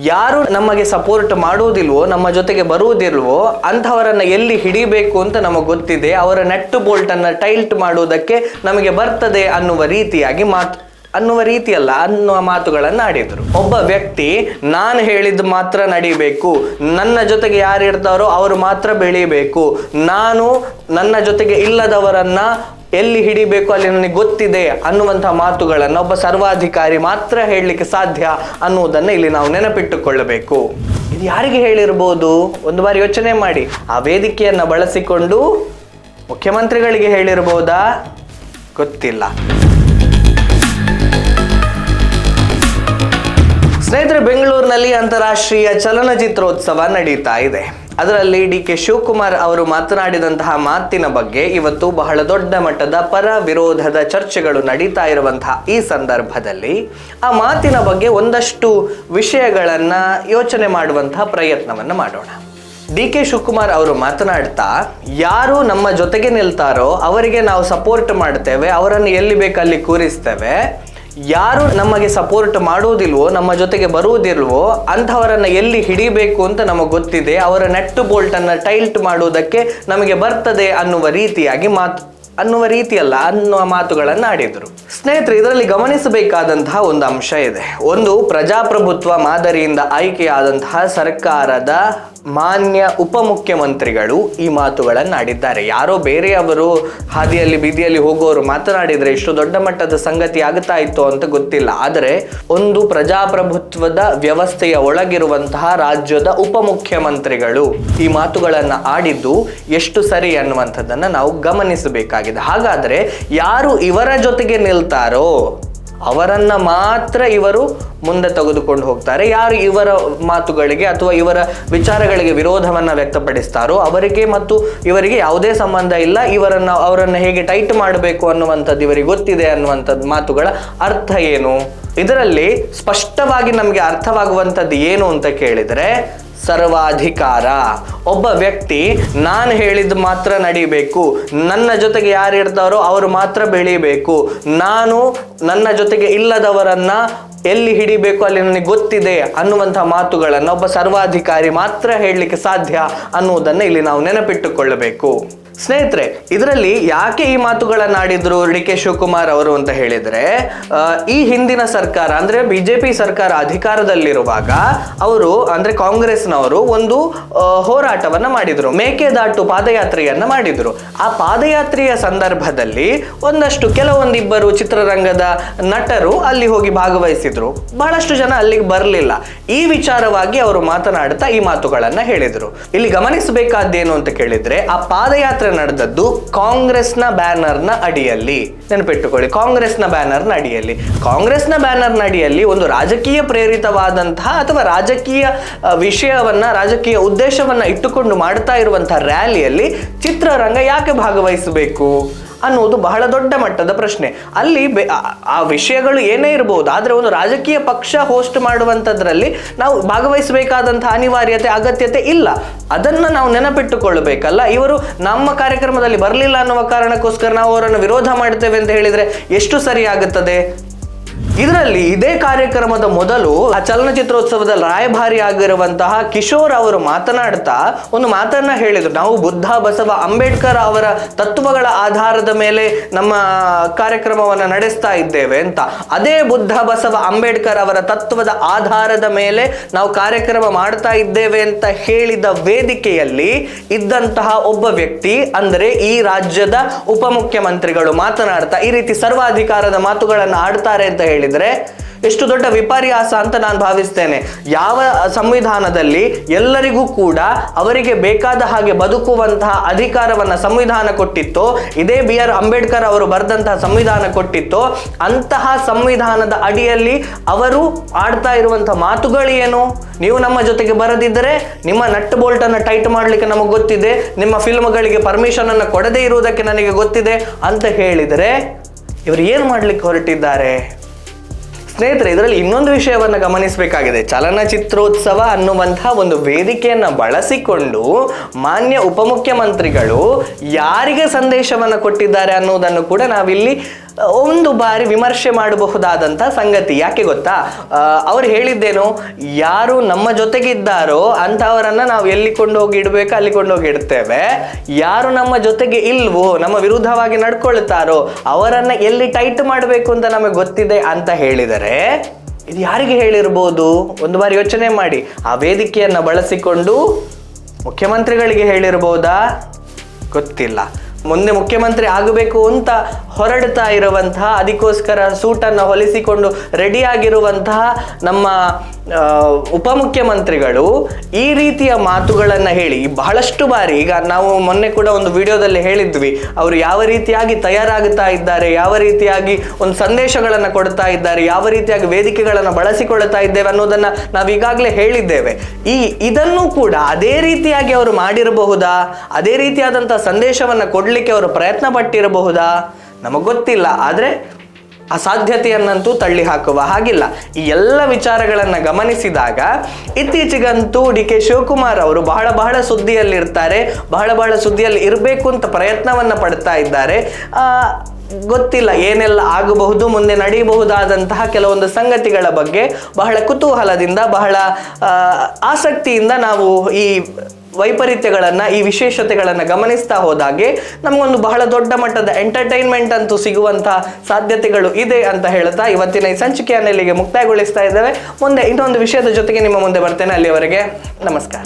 ಯಾರು ನಮಗೆ ಸಪೋರ್ಟ್ ಮಾಡುವುದಿಲ್ವೋ, ನಮ್ಮ ಜೊತೆಗೆ ಬರುವುದಿಲ್ವೋ, ಅಂಥವರನ್ನು ಎಲ್ಲಿ ಹಿಡಿಬೇಕು ಅಂತ ನಮಗೆ ಗೊತ್ತಿದೆ. ಅವರ ನೆಟ್ಟು ಬೋಲ್ಟ್ ಅನ್ನ ಟೈಲ್ಟ್ ಮಾಡುವುದಕ್ಕೆ ನಮಗೆ ಬರ್ತದೆ ಅನ್ನುವ ರೀತಿಯಾಗಿ ಮಾತು, ಅನ್ನುವ ರೀತಿಯಲ್ಲ ಅನ್ನುವ ಮಾತುಗಳನ್ನು ಆಡಿದರು. ಒಬ್ಬ ವ್ಯಕ್ತಿ, ನಾನು ಹೇಳಿದ ಮಾತ್ರ ನಡಿಬೇಕು. ನನ್ನ ಜೊತೆಗೆ ಯಾರು ಇರ್ತಾರೋ ಅವರು ಮಾತ್ರ ಬೆಳೀಬೇಕು. ನಾನು ನನ್ನ ಜೊತೆಗೆ ಇಲ್ಲದವರನ್ನ ಎಲ್ಲಿ ಹಿಡಿಬೇಕು ಅಲ್ಲಿ ನನಗೆ ಗೊತ್ತಿದೆ ಅನ್ನುವಂಥ ಮಾತುಗಳನ್ನು ಒಬ್ಬ ಸರ್ವಾಧಿಕಾರಿ ಮಾತ್ರ ಹೇಳಲಿಕ್ಕೆ ಸಾಧ್ಯ ಅನ್ನುವುದನ್ನು ಇಲ್ಲಿ ನಾವು ನೆನಪಿಟ್ಟುಕೊಳ್ಳಬೇಕು. ಇದು ಯಾರಿಗೆ ಹೇಳಿರ್ಬೋದು? ಒಂದು ಬಾರಿ ಯೋಚನೆ ಮಾಡಿ. ಆ ವೇದಿಕೆಯನ್ನು ಬಳಸಿಕೊಂಡು ಮುಖ್ಯಮಂತ್ರಿಗಳಿಗೆ ಹೇಳಿರ್ಬೋದಾ? ಗೊತ್ತಿಲ್ಲ. ಸ್ನೇಹಿತರೆ, ಬೆಂಗಳೂರಿನಲ್ಲಿ ಅಂತಾರಾಷ್ಟ್ರೀಯ ಚಲನಚಿತ್ರೋತ್ಸವ ನಡೀತಾ ಇದೆ. ಅದರಲ್ಲಿ ಡಿ ಕೆ ಶಿವಕುಮಾರ್ ಅವರು ಮಾತನಾಡಿದಂತಹ ಮಾತಿನ ಬಗ್ಗೆ ಇವತ್ತು ಬಹಳ ದೊಡ್ಡ ಮಟ್ಟದ ಪರ ವಿರೋಧದ ಚರ್ಚೆಗಳು ನಡೀತಾ ಇರುವಂತಹ ಈ ಸಂದರ್ಭದಲ್ಲಿ ಆ ಮಾತಿನ ಬಗ್ಗೆ ಒಂದಷ್ಟು ವಿಷಯಗಳನ್ನು ಯೋಚನೆ ಮಾಡುವಂತಹ ಪ್ರಯತ್ನವನ್ನು ಮಾಡೋಣ. ಡಿ ಕೆ ಶಿವಕುಮಾರ್ ಅವರು ಮಾತನಾಡ್ತಾ, ಯಾರು ನಮ್ಮ ಜೊತೆಗೆ ನಿಲ್ತಾರೋ ಅವರಿಗೆ ನಾವು ಸಪೋರ್ಟ್ ಮಾಡ್ತೇವೆ, ಅವರನ್ನು ಎಲ್ಲಿ ಬೇಕಲ್ಲಿ ಕೂರಿಸ್ತೇವೆ. ಯಾರು ನಮಗೆ ಸಪೋರ್ಟ್ ಮಾಡುವುದಿಲ್ವೋ, ನಮ್ಮ ಜೊತೆಗೆ ಬರುವುದಿಲ್ವೋ, ಅಂಥವರನ್ನು ಎಲ್ಲಿ ಹಿಡಿಬೇಕು ಅಂತ ನಮಗೆ ಗೊತ್ತಿದೆ. ಅವರ ನೆಟ್ಟು ಬೋಲ್ಟ್ ಅನ್ನ ಟೈಲ್ಟ್ ಮಾಡುವುದಕ್ಕೆ ನಮಗೆ ಬರ್ತದೆ ಅನ್ನುವ ರೀತಿಯಾಗಿ ಮಾತು, ಅನ್ನುವ ರೀತಿಯಲ್ಲ ಅನ್ನುವ ಮಾತುಗಳನ್ನು ಆಡಿದರು. ಸ್ನೇಹಿತರೆ, ಇದರಲ್ಲಿ ಗಮನಿಸಬೇಕಾದಂತಹ ಒಂದು ಅಂಶ ಇದೆ. ಒಂದು ಪ್ರಜಾಪ್ರಭುತ್ವ ಮಾದರಿಯಿಂದ ಆಯ್ಕೆಯಾದಂತಹ ಸರ್ಕಾರದ ಮಾನ್ಯ ಉಪಮುಖ್ಯಮಂತ್ರಿಗಳು ಈ ಮಾತುಗಳನ್ನು ಆಡಿದ್ದಾರೆ ಯಾರೋ ಬೇರೆಯವರು ಹಾದಿಯಲ್ಲಿ ಬೀದಿಯಲ್ಲಿ ಹೋಗೋರು ಮಾತನಾಡಿದರೆ ಇಷ್ಟು ದೊಡ್ಡ ಮಟ್ಟದ ಸಂಗತಿ ಆಗುತ್ತಾ ಇತ್ತು ಅಂತ ಗೊತ್ತಿಲ್ಲ. ಆದರೆ ಒಂದು ಪ್ರಜಾಪ್ರಭುತ್ವದ ವ್ಯವಸ್ಥೆಯ ಒಳಗಿರುವಂತಹ ರಾಜ್ಯದ ಉಪಮುಖ್ಯಮಂತ್ರಿಗಳು ಈ ಮಾತುಗಳನ್ನು ಆಡಿದ್ದು ಎಷ್ಟು ಸರಿ ಅನ್ನುವಂಥದ್ದನ್ನು ನಾವು ಗಮನಿಸಬೇಕಾಗಿದೆ. ಹಾಗಾದರೆ ಯಾರು ಇವರ ಜೊತೆಗೆ ನಿಲ್ತಾರೋ? ಅವರನ್ನ ಮಾತ್ರ ಇವರು ಮುಂದೆ ತೆಗೆದುಕೊಂಡು ಹೋಗ್ತಾರೆ. ಯಾರು ಇವರ ಮಾತುಗಳಿಗೆ ಅಥವಾ ಇವರ ವಿಚಾರಗಳಿಗೆ ವಿರೋಧವನ್ನು ವ್ಯಕ್ತಪಡಿಸ್ತಾರೋ ಅವರಿಗೆ ಮತ್ತು ಇವರಿಗೆ ಯಾವುದೇ ಸಂಬಂಧ ಇಲ್ಲ. ಇವರನ್ನ, ಅವರನ್ನು ಹೇಗೆ ಟೈಟ್ ಮಾಡಬೇಕು ಅನ್ನುವಂಥದ್ದು ಇವರಿಗೆ ಗೊತ್ತಿದೆ ಅನ್ನುವಂಥದ್ದು ಮಾತುಗಳ ಅರ್ಥ ಏನು? ಇದರಲ್ಲಿ ಸ್ಪಷ್ಟವಾಗಿ ನಮಗೆ ಅರ್ಥವಾಗುವಂಥದ್ದು ಏನು ಅಂತ ಕೇಳಿದರೆ ಸರ್ವಾಧಿಕಾರ. ಒಬ್ಬ ವ್ಯಕ್ತಿ, ನಾನು ಹೇಳಿದ್ದು ಮಾತ್ರ ನಡಿಬೇಕು. ನನ್ನ ಜೊತೆಗೆ ಯಾರು ಇರ್ತಾರೋ ಅವರು ಮಾತ್ರ ಬೆಳಿಬೇಕು. ನಾನು ನನ್ನ ಜೊತೆಗೆ ಇಲ್ಲದವರನ್ನ ಎಲ್ಲಿ ಹಿಡಿಬೇಕು, ಅಲ್ಲಿ ನನಗೆ ಗೊತ್ತಿದೆ ಅನ್ನುವಂಥ ಮಾತುಗಳನ್ನು ಒಬ್ಬ ಸರ್ವಾಧಿಕಾರಿ ಮಾತ್ರ ಹೇಳಲಿಕ್ಕೆ ಸಾಧ್ಯ ಅನ್ನುವುದನ್ನು ಇಲ್ಲಿ ನಾವು ನೆನಪಿಟ್ಟುಕೊಳ್ಳಬೇಕು. ಸ್ನೇಹಿತರೆ, ಇದರಲ್ಲಿ ಯಾಕೆ ಈ ಮಾತುಗಳನ್ನು ಆಡಿದ್ರು ಡಿ ಕೆ ಶಿವಕುಮಾರ್ ಅವರು ಅಂತ ಹೇಳಿದ್ರೆ ಈ ಹಿಂದಿನ ಸರ್ಕಾರ, ಅಂದ್ರೆ ಬಿಜೆಪಿ ಸರ್ಕಾರ ಅಧಿಕಾರದಲ್ಲಿರುವಾಗ ಅವರು, ಅಂದ್ರೆ ಕಾಂಗ್ರೆಸ್ನವರು ಒಂದು ಹೋರಾಟವನ್ನ ಮಾಡಿದ್ರು. ಮೇಕೆದಾಟು ಪಾದಯಾತ್ರೆಯನ್ನ ಮಾಡಿದ್ರು. ಆ ಪಾದಯಾತ್ರೆಯ ಸಂದರ್ಭದಲ್ಲಿ ಒಂದಷ್ಟು ಕೆಲವೊಂದಿಬ್ಬರು ಚಿತ್ರರಂಗದ ನಟರು ಅಲ್ಲಿ ಹೋಗಿ ಭಾಗವಹಿಸಿದ್ರು. ಬಹಳಷ್ಟು ಜನ ಅಲ್ಲಿಗೆ ಬರಲಿಲ್ಲ. ಈ ವಿಚಾರವಾಗಿ ಅವರು ಮಾತನಾಡುತ್ತಾ ಈ ಮಾತುಗಳನ್ನ ಹೇಳಿದ್ರು. ಇಲ್ಲಿ ಗಮನಿಸಬೇಕಾದ್ದೇನು ಅಂತ ಕೇಳಿದ್ರೆ, ಆ ಪಾದಯಾತ್ರೆ ನಡೆದದ್ದು ಕಾಂಗ್ರೆಸ್ನ ಬ್ಯಾನರ್ನ ಅಡಿಯಲ್ಲಿ. ನೆನಪಿಟ್ಟುಕೊಳ್ಳಿ, ಕಾಂಗ್ರೆಸ್ನ ಬ್ಯಾನರ್ನ ಅಡಿಯಲ್ಲಿ. ಕಾಂಗ್ರೆಸ್ನ ಬ್ಯಾನರ್ನ ಅಡಿಯಲ್ಲಿ ಒಂದು ರಾಜಕೀಯ ಪ್ರೇರಿತವಾದಂತಹ ಅಥವಾ ರಾಜಕೀಯ ವಿಷಯವನ್ನ, ರಾಜಕೀಯ ಉದ್ದೇಶವನ್ನ ಇಟ್ಟುಕೊಂಡು ಮಾಡ್ತಾ ಇರುವಂತಹ ರ್ಯಾಲಿಯಲ್ಲಿ ಚಿತ್ರರಂಗ ಯಾಕೆ ಭಾಗವಹಿಸಬೇಕು? ಅನ್ನುವುದು ಬಹಳ ದೊಡ್ಡ ಮಟ್ಟದ ಪ್ರಶ್ನೆ. ಅಲ್ಲಿ ಆ- ವಿಷಯಗಳು ಏನೇ ಇರಬಹುದು ಆದರೆ ಒಂದು ರಾಜಕೀಯ ಪಕ್ಷ ಹೋಸ್ಟ್ ಮಾಡುವಂಥದ್ರಲ್ಲಿ ನಾವು ಭಾಗವಹಿಸಬೇಕಾದಂಥ ಅನಿವಾರ್ಯತೆ, ಅಗತ್ಯತೆ ಇಲ್ಲ. ಅದನ್ನು ನಾವು ನೆನಪಿಟ್ಟುಕೊಳ್ಳಬೇಕಲ್ಲ. ಇವರು ನಮ್ಮ ಕಾರ್ಯಕ್ರಮದಲ್ಲಿ ಬರಲಿಲ್ಲ ಅನ್ನುವ ಕಾರಣಕ್ಕೋಸ್ಕರ ನಾವು ಅವರನ್ನು ವಿರೋಧ ಮಾಡ್ತೇವೆ ಅಂತ ಹೇಳಿದರೆ ಎಷ್ಟು ಸರಿ ಆಗುತ್ತದೆ ಇದರಲ್ಲಿ ಇದೇ ಕಾರ್ಯಕ್ರಮದ ಮೊದಲು ಆ ಚಲನಚಿತ್ರೋತ್ಸವದ ರಾಯಭಾರಿ ಆಗಿರುವಂತಹ ಕಿಶೋರ್ ಅವರು ಮಾತನಾಡ್ತಾ ಒಂದು ಮಾತನ್ನ ಹೇಳಿದ್ರು. ನಾವು ಬುದ್ಧ, ಬಸವ, ಅಂಬೇಡ್ಕರ್ ಅವರ ತತ್ವಗಳ ಆಧಾರದ ಮೇಲೆ ನಮ್ಮ ಕಾರ್ಯಕ್ರಮವನ್ನು ನಡೆಸ್ತಾ ಇದ್ದೇವೆ ಅಂತ. ಅದೇ ಬುದ್ಧ, ಬಸವ, ಅಂಬೇಡ್ಕರ್ ಅವರ ತತ್ವದ ಆಧಾರದ ಮೇಲೆ ನಾವು ಕಾರ್ಯಕ್ರಮ ಮಾಡ್ತಾ ಇದ್ದೇವೆ ಅಂತ ಹೇಳಿದ ವೇದಿಕೆಯಲ್ಲಿ ಇದ್ದಂತಹ ಒಬ್ಬ ವ್ಯಕ್ತಿ ಅಂದರೆ ಈ ರಾಜ್ಯದ ಉಪಮುಖ್ಯಮಂತ್ರಿಗಳು ಮಾತನಾಡ್ತಾ ಈ ರೀತಿ ಸರ್ವಾಧಿಕಾರದ ಮಾತುಗಳನ್ನು ಆಡ್ತಾರೆ ಅಂತ ಹೇಳಿದ್ರೆ ಎಷ್ಟು ದೊಡ್ಡ ವಿಪರ್ಯಾಸ ಅಂತ ನಾನು ಭಾವಿಸ್ತೇನೆ. ಯಾವ ಸಂವಿಧಾನದಲ್ಲಿ ಎಲ್ಲರಿಗೂ ಕೂಡ ಅವರಿಗೆ ಬೇಕಾದ ಹಾಗೆ ಬದುಕುವಂತಹ ಅಧಿಕಾರವನ್ನ ಸಂವಿಧಾನ ಕೊಟ್ಟಿತ್ತೋ, ಇದೇ ಬಿ ಆರ್ ಅಂಬೇಡ್ಕರ್ ಅವರು ಬರೆದಂತಹ ಸಂವಿಧಾನ ಕೊಟ್ಟಿತ್ತೋ, ಅಂತಹ ಸಂವಿಧಾನದ ಅಡಿಯಲ್ಲಿ ಅವರು ಆಡ್ತಾ ಇರುವಂತಹ ಮಾತುಗಳೇನು? ನೀವು ನಮ್ಮ ಜೊತೆಗೆ ಬರದಿದ್ದರೆ, ನಿಮ್ಮ ನಟ್ ಬೋಲ್ಟ್ ಅನ್ನು ಟೈಟ್ ಮಾಡ್ಲಿಕ್ಕೆ ನಮಗೆ ಗೊತ್ತಿದೆ, ನಿಮ್ಮ ಫಿಲ್ಮ್ಗಳಿಗೆ ಪರ್ಮಿಷನ್ ಅನ್ನು ಕೊಡದೇ ಇರುವುದಕ್ಕೆ ನನಗೆ ಗೊತ್ತಿದೆ ಅಂತ ಹೇಳಿದರೆ, ಇವರು ಏನು ಮಾಡಲಿಕ್ಕೆ ಹೊರಟಿದ್ದಾರೆ? ಸ್ನೇಹಿತರೆ, ಇದರಲ್ಲಿ ಇನ್ನೊಂದು ವಿಷಯವನ್ನು ಗಮನಿಸಬೇಕಾಗಿದೆ. ಚಲನಚಿತ್ರೋತ್ಸವ ಅನ್ನುವಂತಹ ಒಂದು ವೇದಿಕೆಯನ್ನು ಬಳಸಿಕೊಂಡು ಮಾನ್ಯ ಉಪಮುಖ್ಯಮಂತ್ರಿಗಳು ಯಾರಿಗೆ ಸಂದೇಶವನ್ನು ಕೊಟ್ಟಿದ್ದಾರೆ ಅನ್ನೋದನ್ನು ಕೂಡ ನಾವಿಲ್ಲಿ ಒಂದು ಬಾರಿ ವಿಮರ್ಶೆ ಮಾಡಬಹುದಾದಂಥ ಸಂಗತಿ, ಯಾಕೆ ಗೊತ್ತಾ? ಅವ್ರು ಹೇಳಿದ್ದೇನು, ಯಾರು ನಮ್ಮ ಜೊತೆಗಿದ್ದಾರೋ ಅಂಥವರನ್ನ ನಾವು ಎಲ್ಲಿ ಕೊಂಡೋಗಿ ಇಡಬೇಕು, ಅಲ್ಲಿ ಕೊಂಡೋಗಿ ಇಡ್ತೇವೆ. ಯಾರು ನಮ್ಮ ಜೊತೆಗೆ ಇಲ್ವೋ, ನಮ್ಮ ವಿರುದ್ಧವಾಗಿ ನಡ್ಕೊಳ್ತಾರೋ, ಅವರನ್ನು ಎಲ್ಲಿ ಟೈಟ್ ಮಾಡಬೇಕು ಅಂತ ನಮಗೆ ಗೊತ್ತಿದೆ ಅಂತ ಹೇಳಿದರೆ, ಇದು ಯಾರಿಗೆ ಹೇಳಿರ್ಬೋದು? ಒಂದು ಬಾರಿ ಯೋಚನೆ ಮಾಡಿ. ಆ ವೇದಿಕೆಯನ್ನು ಬಳಸಿಕೊಂಡು ಮುಖ್ಯಮಂತ್ರಿಗಳಿಗೆ ಹೇಳಿರ್ಬೋದಾ? ಗೊತ್ತಿಲ್ಲ. ಮುಂದೆ ಮುಖ್ಯಮಂತ್ರಿ ಆಗಬೇಕು ಅಂತ ಹೊರಡ್ತಾ ಇರುವಂತಹ, ಅದಕ್ಕೋಸ್ಕರ ಸೂಟನ್ನು ಹೊಲಿಸಿಕೊಂಡು ರೆಡಿಯಾಗಿರುವಂತಹ ನಮ್ಮ ಉಪಮುಖ್ಯಮಂತ್ರಿಗಳು ಈ ರೀತಿಯ ಮಾತುಗಳನ್ನು ಹೇಳಿ, ಬಹಳಷ್ಟು ಬಾರಿ, ಈಗ ನಾವು ಮೊನ್ನೆ ಕೂಡ ಒಂದು ವಿಡಿಯೋದಲ್ಲಿ ಹೇಳಿದ್ವಿ, ಅವರು ಯಾವ ರೀತಿಯಾಗಿ ತಯಾರಾಗುತ್ತಾ ಇದ್ದಾರೆ, ಯಾವ ರೀತಿಯಾಗಿ ಒಂದು ಸಂದೇಶಗಳನ್ನು ಕೊಡ್ತಾ ಇದ್ದಾರೆ, ಯಾವ ರೀತಿಯಾಗಿ ವೇದಿಕೆಗಳನ್ನು ಬಳಸಿಕೊಳ್ತಾ ಇದ್ದೇವೆ ಅನ್ನೋದನ್ನು ನಾವು ಈಗಾಗಲೇ ಹೇಳಿದ್ದೇವೆ. ಈ, ಇದನ್ನು ಕೂಡ ಅದೇ ರೀತಿಯಾಗಿ ಅವರು ಮಾಡಿರಬಹುದಾ? ಅದೇ ರೀತಿಯಾದಂಥ ಸಂದೇಶವನ್ನು ಕೊಡಲಿಕ್ಕೆ ಅವರು ಪ್ರಯತ್ನ ಪಟ್ಟಿರಬಹುದಾ ನಮಗೆ ಗೊತ್ತಿಲ್ಲ, ಆದರೆ ಅಸಾಧ್ಯತೆಯನ್ನಂತೂ ತಳ್ಳಿ ಹಾಕುವ ಹಾಗಿಲ್ಲ. ಈ ಎಲ್ಲ ವಿಚಾರಗಳನ್ನು ಗಮನಿಸಿದಾಗ ಇತ್ತೀಚೆಗಂತೂ ಡಿ ಕೆ ಶಿವಕುಮಾರ್ ಅವರು ಬಹಳ ಬಹಳ ಸುದ್ದಿಯಲ್ಲಿರ್ತಾರೆ, ಬಹಳ ಬಹಳ ಸುದ್ದಿಯಲ್ಲಿ ಇರಬೇಕು ಅಂತ ಪ್ರಯತ್ನವನ್ನು ಪಡ್ತಾ ಇದ್ದಾರೆ. ಗೊತ್ತಿಲ್ಲ, ಏನೆಲ್ಲ ಆಗಬಹುದು, ಮುಂದೆ ನಡೆಯಬಹುದಾದಂತಹ ಕೆಲವೊಂದು ಸಂಗತಿಗಳ ಬಗ್ಗೆ ಬಹಳ ಕುತೂಹಲದಿಂದ, ಬಹಳ ಆಸಕ್ತಿಯಿಂದ ನಾವು ಈ ವೈಪರೀತ್ಯಗಳನ್ನು, ಈ ವಿಶೇಷತೆಗಳನ್ನು ಗಮನಿಸ್ತಾ ಹೋದಾಗೆ ನಮಗೊಂದು ಬಹಳ ದೊಡ್ಡ ಮಟ್ಟದ ಎಂಟರ್ಟೈನ್ಮೆಂಟ್ ಅಂತೂ ಸಿಗುವಂತಹ ಸಾಧ್ಯತೆಗಳು ಇದೆ ಅಂತ ಹೇಳ್ತಾ ಇವತ್ತಿನ ಈ ಸಂಚಿಕೆಯನ್ನು ಇಲ್ಲಿಗೆ ಮುಕ್ತಾಯಗೊಳಿಸ್ತಾ ಇದ್ದೇವೆ. ಮುಂದೆ ಇನ್ನೊಂದು ವಿಷಯದ ಜೊತೆಗೆ ನಿಮ್ಮ ಮುಂದೆ ಬರ್ತೇನೆ. ಅಲ್ಲಿಯವರೆಗೆ ನಮಸ್ಕಾರ.